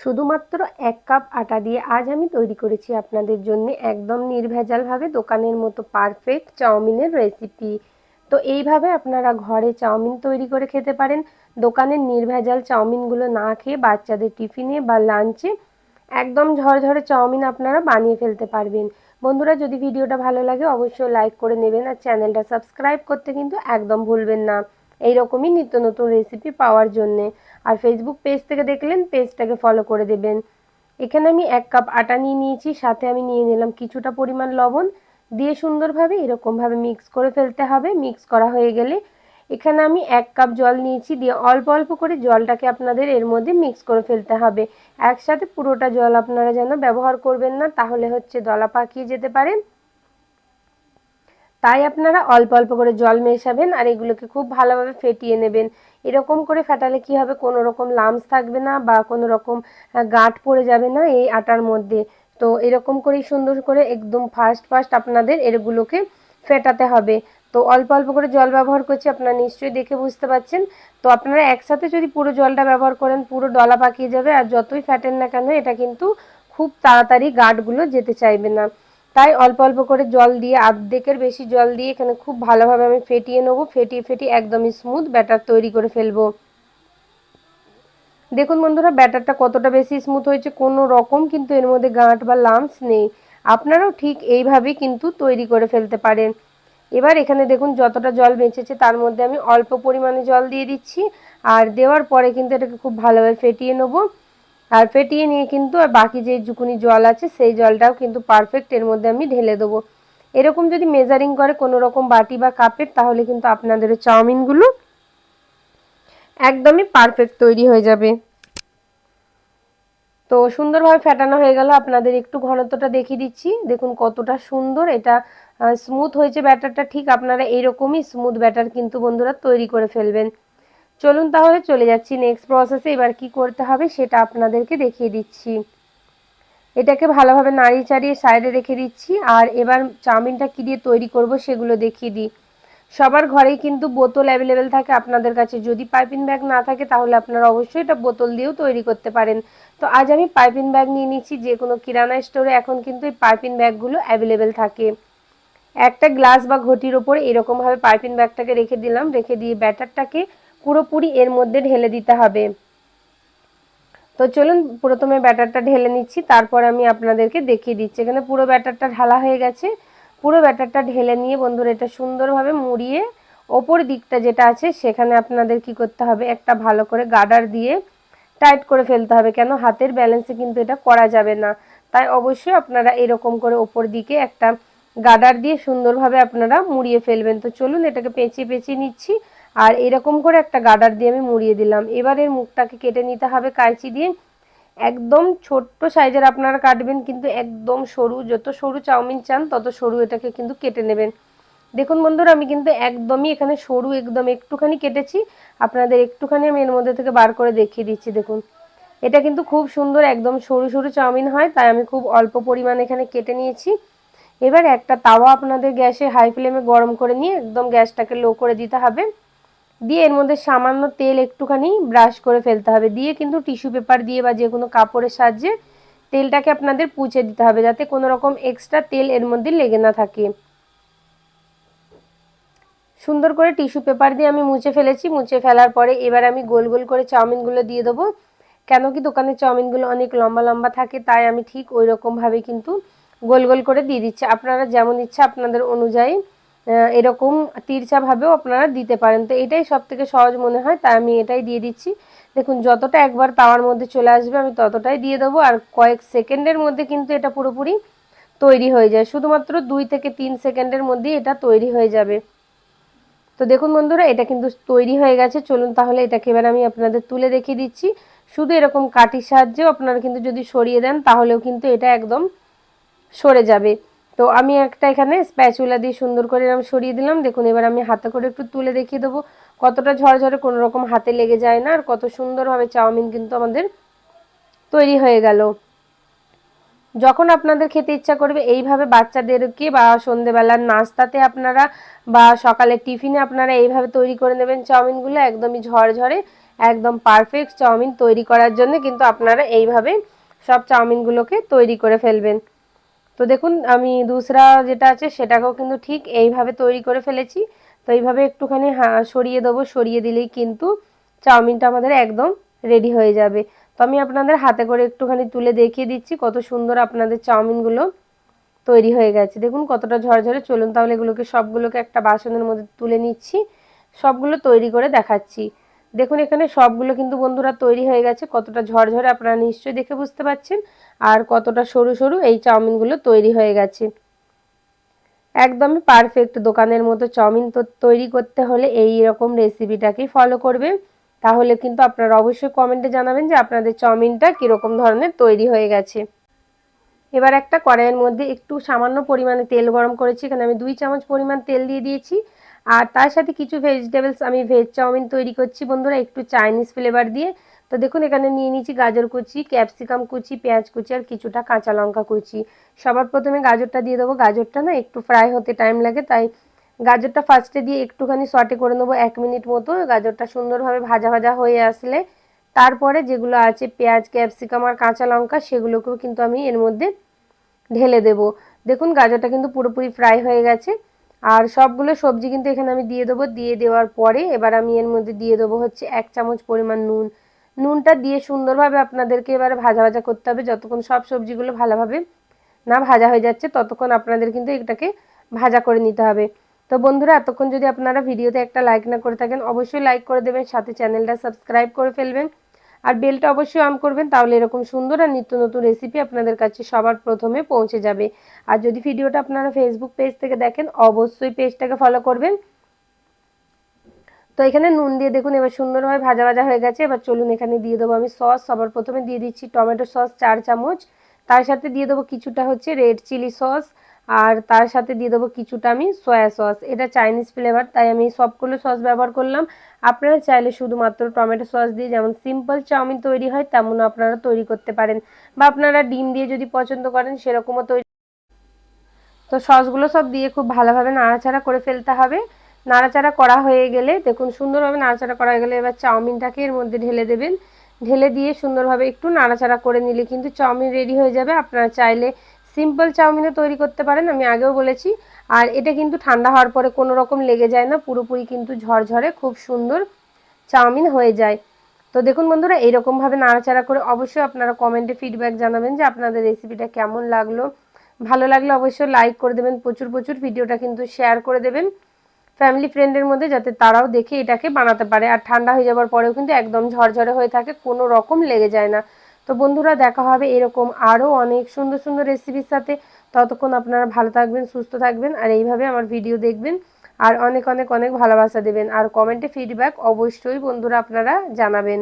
শুধুমাত্র এক কাপ আটা দিয়ে আজ আমি তৈরি করেছি আপনাদের জন্য একদম নির্ভেজালভাবে দোকানের মতো পারফেক্ট চাউমিনের রেসিপি তো এইভাবে আপনারা ঘরে চাউমিন তৈরি করে খেতে পারেন। দোকানের নির্ভেজাল চাউমিনগুলো না খেয়ে বাচ্চাদের টিফিনে বা লাঞ্চে একদম ঝরঝরে চাউমিন আপনারা বানিয়ে ফেলতে পারবেন। বন্ধুরা, যদি ভিডিওটা ভালো লাগে অবশ্যই লাইক করে নেবেন আর চ্যানেলটা সাবস্ক্রাইব করতে কিন্তু একদম ভুলবেন না। এই রকমই নিত্য নতুন রেসিপি পাওয়ার জন্যে। আর ফেসবুক পেজ থেকে দেখলেন পেজটাকে ফলো করে দেবেন। এখানে আমি এক কাপ আটা নিয়ে নিয়েছি, সাথে আমি নিয়ে নিলাম কিছুটা পরিমাণ লবণ। দিয়ে সুন্দরভাবে এরকমভাবে মিক্স করে ফেলতে হবে মিক্স করা হয়ে গেলে। এখানে আমি এক কাপ জল নিয়েছি, দিয়ে অল্প অল্প করে জলটাকে আপনাদের এর মধ্যে মিক্স করে ফেলতে হবে। একসাথে পুরোটা জল আপনারা যেন ব্যবহার করবেন না, তাহলে হচ্ছে দলা পাকিয়ে যেতে পারে তাই আপনারা অল্প অল্প করে জল মেশাবেন আর এগুলোকে খুব ভালোভাবে ফেটিয়ে নেবেন। এরকম করে ফেটালে কি হবে? কোনো রকম লামস থাকবে না বা কোনো রকম গাঁট পড়ে যাবে না এই আটার মধ্যে। তো এরকম করেই সুন্দর করে একদম ফার্স্ট ফার্স্ট আপনাদের এরগুলোকে ফেটাতে হবে। তো অল্প অল্প করে জল ব্যবহার করছি, আপনারা নিশ্চয়ই দেখে বুঝতে পারছেন। তো আপনারা একসাথে যদি পুরো জলটা ব্যবহার করেন, পুরো ডলা পাকিয়ে যাবে আর যতই ফ্যাটেন না কেন, এটা কিন্তু খুব তাড়াতাড়ি গাঁটগুলো যেতে চাইবে না। তাই অল্প অল্প করে জল দিয়ে, আর্ধেকের বেশি জল দিয়ে এখানে খুব ভালোভাবে আমি ফেটিয়ে নেব। ফেটিয়ে ফেটিয়ে একদমই স্মুথ ব্যাটার তৈরি করে ফেলব। দেখুন বন্ধুরা, ব্যাটারটা কতটা বেশি স্মুথ হয়েছে, কোনো রকম কিন্তু এর মধ্যে গাঁট বা লামস নেই। আপনারাও ঠিক এইভাবেই কিন্তু তৈরি করে ফেলতে পারেন। এবার এখানে দেখুন যতটা জল বেঁচেছে, তার মধ্যে আমি অল্প পরিমাণে জল দিয়ে দিচ্ছি। আর দেওয়ার পরে কিন্তু এটাকে খুব ভালোভাবে ফেটিয়ে নেব। আর ফেটিয়ে নিয়ে কিন্তু আর বাকি যে জুকুনি জল আছে, সেই জলটাও কিন্তু পারফেক্ট এর মধ্যে আমি ঢেলে দেবো। এরকম যদি মেজারিং করে কোনো রকম বাটি বা কাপের, তাহলে কিন্তু আপনাদের চাউমিনগুলো একদমই পারফেক্ট তৈরি হয়ে যাবে। তো সুন্দরভাবে ফেটানো হয়ে গেল। আপনাদের একটু ঘনত্বটা দেখিয়ে দিচ্ছি। দেখুন কতটা সুন্দর এটা স্মুথ হয়েছে ব্যাটারটা। ঠিক আপনারা এইরকমই স্মুথ ব্যাটার কিন্তু বন্ধুরা তৈরি করে ফেলবেন। চলুন তাহলে চলে যাচ্ছি নেক্সট প্রসেসে এবার কি করতে হবে সেটা আপনাদেরকে দেখিয়ে দিচ্ছি। এটাকে ভালোভাবে নাড়িয়ে চাড়িয়ে সাইডে রেখে দিচ্ছি। আর এবার চাউমিনটা কী দিয়ে তৈরি করব সেগুলো দেখিয়ে দিই। সবার ঘরেই কিন্তু বোতল অ্যাভেলেবেল থাকে আপনাদের কাছে। যদি পাইপিং ব্যাগ না থাকে তাহলে আপনারা অবশ্যই এটা বোতল দিয়েও তৈরি করতে পারেন। তো আজ আমি পাইপিং ব্যাগ নিয়ে নিচ্ছি। যে কোনো কিরানা স্টোরে এখন কিন্তু এই পাইপিং ব্যাগগুলো অ্যাভেলেবেল থাকে। একটা গ্লাস বা ঘটির ওপর এরকমভাবে পাইপিং ব্যাগটাকে রেখে দিলাম। রেখে দিয়ে ব্যাটারটাকে পুরোপুরি এর মধ্যে ঢেলে দিতে হবে। তো চলুন, প্রথমে ব্যাটারটা ঢেলে নিচ্ছি, তারপর আমি আপনাদেরকে দেখিয়ে দিচ্ছি। এখানে পুরো ব্যাটারটা ঢালা হয়ে গেছে। পুরো ব্যাটারটা ঢেলে নিয়ে বন্ধুরা, এটা সুন্দরভাবে মুড়িয়ে ওপর দিকটা যেটা আছে, সেখানে আপনাদের কি করতে হবে, একটা ভালো করে গার্ডার দিয়ে টাইট করে ফেলতে হবে, কেন হাতের ব্যালেন্সে কিন্তু এটা করা যাবে না। তাই অবশ্যই আপনারা এরকম করে ওপর দিকে একটা গার্ডার দিয়ে সুন্দরভাবে আপনারা মুড়িয়ে ফেলবেন। তো চলুন, এটাকে পেঁচিয়ে পেঁচিয়ে নিচ্ছি। আর এরকম করে একটা গার্ডার দিয়ে আমি মুড়িয়ে দিলাম। এবার এর মুখটাকে কেটে নিতে হবে কাঁচি দিয়ে। একদম ছোট্ট সাইজের আপনারা কাটবেন, কিন্তু একদম সরু, যত সরু চাউমিন চান, তত সরু এটাকে কিন্তু কেটে নেবেন। দেখুন বন্ধুরা, আমি কিন্তু একদমই এখানে সরু, একদম একটুখানি কেটেছি। আপনাদের একটুখানি আমি এর মধ্যে থেকে বার করে দেখিয়ে দিচ্ছি, দেখুন। এটা কিন্তু খুব সুন্দর, একদম সরু সরু চাউমিন হয়, তাই আমি খুব অল্প পরিমাণ এখানে কেটে নিয়েছি। এবার একটা তাওয়া আপনাদের গ্যাসে হাই ফ্লেমে গরম করে নিয়ে একদম গ্যাসটাকে লো করে দিতে হবে। দিয়ে এর মধ্যে সামান্য তেল একটুখানি ব্রাশ করে ফেলতে হবে। দিয়ে কিন্তু টিস্যু পেপার দিয়ে বা যে কোনো কাপড়ের সাহায্যে তেলটাকে আপনাদের পুছে দিতে হবে যাতে কোনো রকম এক্সট্রা তেল এর মধ্যে লেগে না থাকে। সুন্দর করে টিস্যু পেপার দিয়ে আমি মুছে ফেলেছি। মুছে ফেলার পরে এবার আমি গোল গোল করে চাউমিনগুলো দিয়ে দেবো। কেন কি দোকানের চাউমিনগুলো অনেক লম্বা লম্বা থাকে, তাই আমি ঠিক ওই রকমভাবে কিন্তু গোল গোল করে দিয়ে দিচ্ছি। আপনারা যেমন ইচ্ছা আপনাদের অনুযায়ী এরকম তিরচাভাবেও আপনারা দিতে পারেন। তো এটাই সব থেকে সহজ মনে হয়, তাই আমি এটাই দিয়ে দিচ্ছি। দেখুন, যতটা একবার তাওয়ার মধ্যে চলে আসবে, আমি ততটাই দিয়ে দেবো। আর কয়েক সেকেন্ডের মধ্যে কিন্তু এটা পুরোপুরি তৈরি হয়ে যায়। শুধুমাত্র দুই থেকে তিন সেকেন্ডের মধ্যেই এটা তৈরি হয়ে যাবে। তো দেখুন বন্ধুরা, এটা কিন্তু তৈরি হয়ে গেছে। চলুন তাহলে এটাকে এবার আমি আপনাদের তুলে দেখিয়ে দিচ্ছি। শুধু এরকম কাটির সাহায্যেও আপনারা কিন্তু যদি সরিয়ে দেন, তাহলেও কিন্তু এটা একদম সরে যাবে। তো আমি একটা এখানে স্প্যাচুলা দিয়ে সুন্দর করে এরকম সরিয়ে দিলাম। দেখুন, এবার আমি হাতে করে একটু তুলে দেখিয়ে দেবো। কতটা ঝরঝরে কোনো রকম হাতে লেগে যায় না, আর কত সুন্দরভাবে চাউমিন কিন্তু আমাদের তৈরি হয়ে গেল। যখন আপনাদের খেতে ইচ্ছা করবে, এইভাবে বাচ্চাদেরকে বা সন্ধেবেলার নাস্তাতে আপনারা বা সকালে টিফিনে আপনারা এইভাবে তৈরি করে নেবেন চাউমিনগুলো। একদমই ঝরঝরে, একদম পারফেক্ট চাউমিন তৈরি করার জন্য কিন্তু আপনারা এইভাবে সব চাউমিনগুলোকে তৈরি করে ফেলবেন। তো দেখুন, আমি দুসরা যেটা আছে সেটাকেও কিন্তু ঠিক এইভাবে তৈরি করে ফেলেছি। তো এইভাবে একটুখানি সরিয়ে দেবো, সরিয়ে দিলেই কিন্তু চাউমিনটা আমাদের একদম রেডি হয়ে যাবে। তো আমি আপনাদের হাতে করে একটুখানি তুলে দেখিয়ে দিচ্ছি কত সুন্দর আপনাদের চাউমিনগুলো তৈরি হয়ে গেছে। দেখুন কতটা ঝরঝরে। চলুন তাহলে এগুলোকে সবগুলোকে একটা বাসনের মধ্যে তুলে নিচ্ছি। সবগুলো তৈরি করে দেখাচ্ছি। দেখুন, এখানে সবগুলো কিন্তু বন্ধুরা তৈরি হয়ে গেছে। কতটা ঝরঝরে আপনারা নিশ্চয়ই দেখে বুঝতে পারছেন। আর কতটা সরু সরু এই চাউমিনগুলো তৈরি হয়ে গেছে। একদমই পারফেক্ট দোকানের মতো চাউমিন তো তৈরি করতে হলে এই রকম রেসিপিটাকেই ফলো করবে। তাহলে কিন্তু আপনারা অবশ্যই কমেন্টে জানাবেন যে আপনাদের চাউমিনটা কীরকম ধরনের তৈরি হয়ে গেছে। এবার একটা কড়াইয়ের মধ্যে একটু সামান্য পরিমাণে তেল গরম করেছি। এখানে আমি দুই চামচ পরিমাণ তেল দিয়ে দিয়েছি। আর তার সাথে কিছু ভেজিটেবলস আমি ভেজ চাউমিন তৈরি করছি বন্ধুরা, একটু চাইনিজ ফ্লেভার দিয়ে। তো দেখুন, এখানে নিয়ে নিয়েছি গাজর কুচি ক্যাপসিকাম কুচি, পেঁয়াজ কুচি আর কিছুটা কাঁচা লঙ্কা কুচি। সবার প্রথমে গাজরটা দিয়ে দেবো। গাজরটা না একটু ফ্রাই হতে টাইম লাগে, তাই গাজরটা ফার্স্টে দিয়ে একটুখানি সটে করে নেব এক মিনিট মতো। গাজরটা সুন্দরভাবে ভাজা ভাজা হয়ে আসলে তারপরে যেগুলো আছে পেঁয়াজ ক্যাপসিকাম আর কাঁচা লঙ্কা, সেগুলোকেও কিন্তু আমি এর মধ্যে ঢেলে দেব। দেখুন, গাজরটা কিন্তু পুরোপুরি ফ্রাই হয়ে গেছে। আর সবগুলো সবজি কিন্তু এখানে আমি দিয়ে দেবো। দিয়ে দেওয়ার পরে এবার আমি এর মধ্যে দিয়ে দেবো হচ্ছে এক চামচ পরিমাণ নুন। নুনটা দিয়ে সুন্দরভাবে আপনাদেরকে এবারে ভাজা ভাজা করতে হবে। যতক্ষণ সব সবজিগুলো ভালোভাবে না ভাজা হয়ে যাচ্ছে, ততক্ষণ আপনাদের কিন্তু এটাকে ভাজা করে নিতে হবে। তো বন্ধুরা, এতক্ষণ যদি আপনারা ভিডিওতে একটা লাইক না করে থাকেন, অবশ্যই লাইক করে দেবেন, সাথে চ্যানেলটা সাবস্ক্রাইব করে ফেলবেন। আর বেলটা অবশ্যই অন করবেন, তাহলে এরকম সুন্দর আর নিত্য নতুন রেসিপি আপনাদের কাছে সবার প্রথমে পৌঁছে যাবে। আর যদি ভিডিওটা আপনারা ফেসবুক পেজ থেকে দেখেন, অবশ্যই পেজটাকে ফলো করবেন। তো এখানে নুন দিয়ে দেখুন, এবার সুন্দরভাবে ভাজা ভাজা হয়ে গেছে। এবার চলুন এখানে দিয়ে দেবো আমি সস সবার প্রথমে দিয়ে দিচ্ছি টমেটো সস চার চামচ। তার সাথে দিয়ে দেবো কিছুটা হচ্ছে রেড চিলি সস আর তার সাথে দিয়ে দেবো কিছুটা আমি সয়া সস এটা চাইনিজ ফ্লেভার তাই আমি সবগুলো সস ব্যবহার করলাম। আপনারা চাইলে শুধুমাত্র টমেটো সস দিয়ে যেমন সিম্পল চাউমিন তৈরি হয় তেমন আপনারা তৈরি করতে পারেন। বা আপনারা ডিম দিয়ে যদি পছন্দ করেন, সেরকমও তৈরি তো সসগুলো সব দিয়ে খুব ভালোভাবে নাড়াচাড়া করে ফেলতে হবে। নাড়াচাড়া করা হয়ে গেলে, দেখুন সুন্দরভাবে নাড়াচাড়া করা হয়ে গেলে এবার চাউমিনটাকে এর মধ্যে ঢেলে দেবেন। ঢেলে দিয়ে সুন্দরভাবে একটু নাড়াচাড়া করে নিলে কিন্তু চাউমিন রেডি হয়ে যাবে। আপনারা চাইলে সিম্পল চাউমিনও তৈরি করতে পারেন, আমি আগেও বলেছি। আর এটা কিন্তু ঠান্ডা হওয়ার পরে কোনো রকম লেগে যায় না, পুরোপুরি কিন্তু ঝরঝরে, খুব সুন্দর চাউমিন হয়ে যায়। তো দেখুন বন্ধুরা, এইরকমভাবে নাড়াচাড়া করে অবশ্যই আপনারা কমেন্টে ফিডব্যাক জানাবেন যে আপনাদের রেসিপিটা কেমন লাগল। ভালো লাগলে অবশ্যই লাইক করে দেবেন, প্রচুর প্রচুর ভিডিওটা কিন্তু শেয়ার করে দেবেন। ফ্যামিলি ফ্রেন্ডের মধ্যে যাতে তারাও দেখে এটাকে বানাতে পারে। আর ঠান্ডা হয়ে যাওয়ার পরেও কিন্তু একদম ঝরঝরে হয়ে থাকে, কোনো রকম লেগে যায় না। তো বন্ধুরা, দেখা হবে এরকম আরও অনেক সুন্দর সুন্দর রেসিপির সাথে। ততক্ষণ আপনারা ভালো থাকবেন, সুস্থ থাকবেন, আর এইভাবে আমার ভিডিও দেখবেন। আর অনেক অনেক অনেক ভালোবাসা দেবেন। আর কমেন্টে ফিডব্যাক অবশ্যই বন্ধুরা আপনারা জানাবেন।